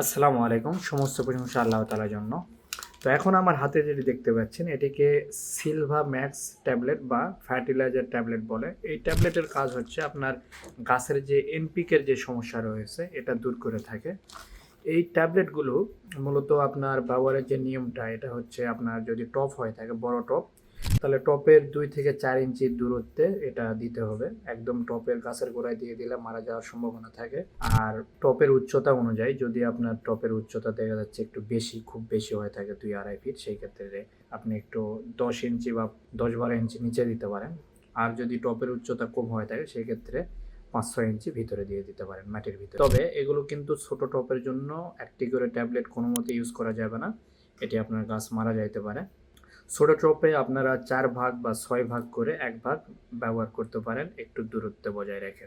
আসসালামু আলাইকুম। সমস্ত প্রশংসা আল্লাহ তালার জন্য। তো এখন আমার হাতে যেটি দেখতে পাচ্ছেন, এটিকে সিলভা ম্যাক্স ট্যাবলেট বা ফার্টিলাইজার ট্যাবলেট বলে। এই ট্যাবলেটের কাজ হচ্ছে আপনার গাছের যে এনপিকের যে সমস্যা রয়েছে, এটা দূর করে থাকে। এই ট্যাবলেটগুলো মূলত আপনার ব্যবহারের যে নিয়মটা, এটা হচ্ছে আপনার যদি টপ হয়ে থাকে, বড় টপ তাহলে টপের দুই থেকে চার ইঞ্চি দূরত্বে এটা দিতে হবে। একদম টপের গাছের গোড়ায় দিয়ে দিলে মারা যাওয়ার সম্ভাবনা থাকে। আর টপের উচ্চতা অনুযায়ী যদি আপনার টপের উচ্চতা দেখা যাচ্ছে একটু বেশি, খুব বেশি হয়ে থাকে দুই আড়াই ফিট, সেই ক্ষেত্রে আপনি একটু দশ ইঞ্চি বা দশ বারো ইঞ্চি নিচে দিতে পারেন। আর যদি টপের উচ্চতা কম হয়ে থাকে, সেই ক্ষেত্রে পাঁচ ছয় ইঞ্চি ভিতরে দিয়ে দিতে পারেন মাটির ভিতরে। তবে এগুলো কিন্তু ছোট টপের জন্য একটি করে ট্যাবলেট কোনো মতে ইউজ করা যাবে না। এটি আপনার গাছ মারা যাইতে পারে। টপে আপনারা চার ভাগ বা ছয় ভাগ করে এক ভাগ ব্যবহার করতে পারেন, একটু দূরত্ব বজায় রেখে।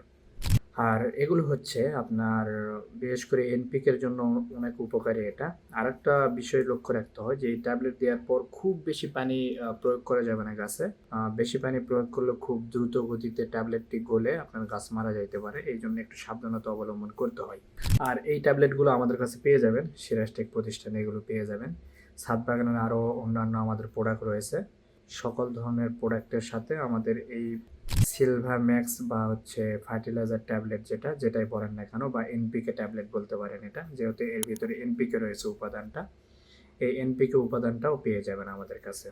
আর এগুলো হচ্ছে আপনার, বিশেষ করে এনপিকের জন্য অনেক উপকারী এটা। আর একটা বিষয় লক্ষ্য রাখতে হয় যে, এই ট্যাবলেট দেওয়ার পর খুব বেশি পানি প্রয়োগ করা যাবে না গাছে। বেশি পানি প্রয়োগ করলে খুব দ্রুত গতিতে ট্যাবলেটটি গলে আপনার গাছ মারা যাইতে পারে। এই জন্য একটু সাবধানতা অবলম্বন করতে হয়। আর এই ট্যাবলেটগুলো আমাদের কাছে পেয়ে যাবেন সিরাজটেক প্রতিষ্ঠানে এগুলো পেয়ে যাবেন। বাগানের আরও অন্যান্য আমাদের প্রোডাক্ট রয়েছে। সকল ধরনের প্রোডাক্টের সাথে আমাদের এই সিলভার ম্যাক্স বা হচ্ছে ফার্টিলাইজার ট্যাবলেট যেটা, যেটাই বলেন না কেন, বা এনপিকে ট্যাবলেট বলতে পারেন এটা, যেহেতু এর ভিতরে এনপিকে রয়েছে উপাদানটা, এই এনপিকে উপাদানটাও পেয়ে যাবেন আমাদের কাছে।